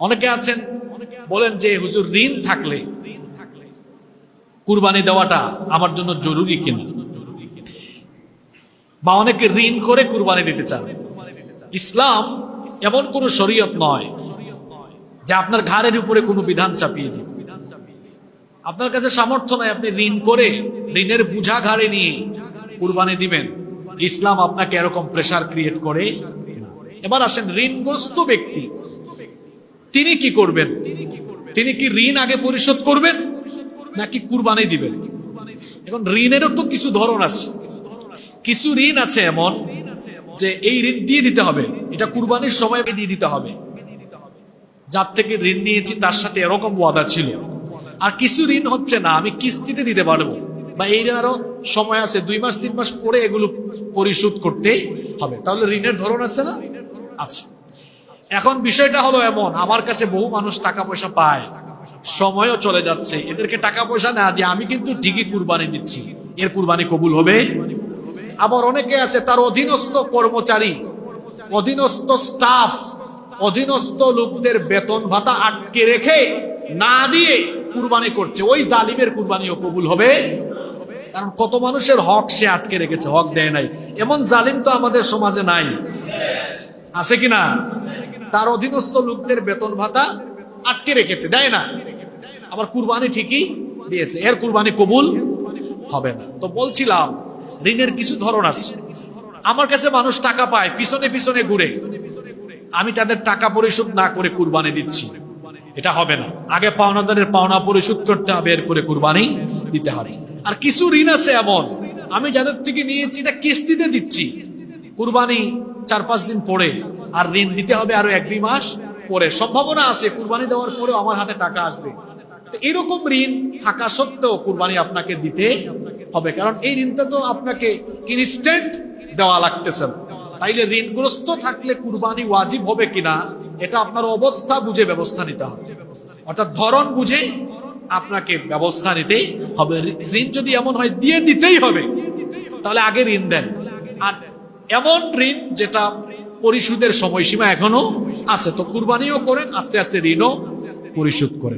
অনেকে আছেন, বলেন যে, হুজুর, ঋণ থাকলে কুরবানি দেওয়াটা আমার জন্য জরুরি কিনা? বা অনেকে ঋণ করে কুরবানি দিতে চান। ইসলাম এমন কোন শরীয়ত নয় যে আপনার ঘাড়ের উপরে কোনো বিধান চাপিয়ে দিবে। আপনার কাছে সামর্থ্য নাই, আপনি ঋণ করে ঋণের বুঝা ঘাড়ে নিয়ে কুরবানি দিবেন। ইসলাম আপনাকে এরকম প্রেসার ক্রিয়েট করে এবার আসেন ঋণগ্রস্ত ব্যক্তি তিনি কি করবেন? তিনি কি ঋণ আগে পরিশোধ করবেন? নাকি কুরবানি দিবেন? এখন ঋণেরও তো কিছু ধরন আছে। কিছু ঋণ আছে এমন যে এই ঋণ দিয়ে দিতে হবে। এটা কুরবানির সময় দিয়ে দিতে হবে। যার থেকে ঋণ নিয়েছি, তার সাথে এরকম ওয়াদা ছিল। আর কিছু ঋণ হচ্ছে না, আমি কিস্তিতে দিতে পারব। বা এই আরও সময় আছে, দুই মাস, তিন মাস পরে এগুলো পরিশোধ করতে হবে। তাহলে ঋণের ধরন আছে না? আছে। এখন বিষয়টা হলো এমন, আমার কাছে বহু মানুষ টাকা পয়সা পায়, সময়ও চলে যাচ্ছে, এদেরকে টাকা পয়সা না দিয়ে আমি কিন্তু ঠিকই কুরবানি দিচ্ছি, এর কুরবানি কবুল হবে? আবার অনেকে আছে, তার অধীনস্থ কর্মচারী, অধীনস্থ স্টাফ অধীনস্থ লোকদের বেতন ভাতা আটকে রেখে না দিয়ে কুরবানি করছে, ওই জালিমের কুরবানিও কবুল হবে? কারণ কত মানুষের হক সে আটকে রেখেছে, হক দেয় নাই, এমন জালিম তো আমাদের সমাজে নাই, আছে কিনা তার অধীনস্থ লোকদের বেতন ভাতা আটকে রেখেছে, দেয় না। আবার কুরবানি ঠিকই দিয়েছে, এর কুরবানি কবুল হবে না। তো বলছিলাম, ঋণের কিছু ধরন আছে। আমার কাছে মানুষ টাকা পায়, পিছনে পিছনে ঘুরে। আমি তাদের টাকা পরিশোধ না করে কুরবানি দিচ্ছি। এটা হবে না। আগে পাওনাদারের পাওনা পরিশোধ করতে হবে, এরপরে কুরবানি দিতে হবে। আর কিছু ঋণ আছে এমন, আমি যাদের থেকে নিয়েছি, এটা কিস্তিতে দিচ্ছি। কুরবানি চার পাঁচ দিন পরে আর ঋণ দিতে হবে আরও এক দুই মাস পরে। সম্ভাবনা আছে, কুরবানি দেওয়ার পরেও আমার হাতে টাকা আসবে। তো এরকম ঋণ থাকা সত্ত্বেও কুরবানি আপনাকে দিতে হবে। কারণ এই ঋণটা তো আপনাকে ইনস্ট্যান্ট দেওয়া লাগতেছে। তাইলে ঋণগ্রস্ত থাকলে কুরবানি ওয়াজিব হবে কিনা, এটা আপনার অবস্থা বুঝে ব্যবস্থা নিতে হবে। অর্থাৎ ধরন বুঝে আপনাকে ব্যবস্থা নিতেই হবে। ঋণ যদি এমন হয়, দিয়ে দিতেই হবে। তাহলে আগে ঋণ দেন। আর এমন ঋণ যেটা পরিশোধের সময়সীমা এখনও আছে। তো কুরবানিও করেন আস্তে আস্তে ঋণও পরিশোধ করেন।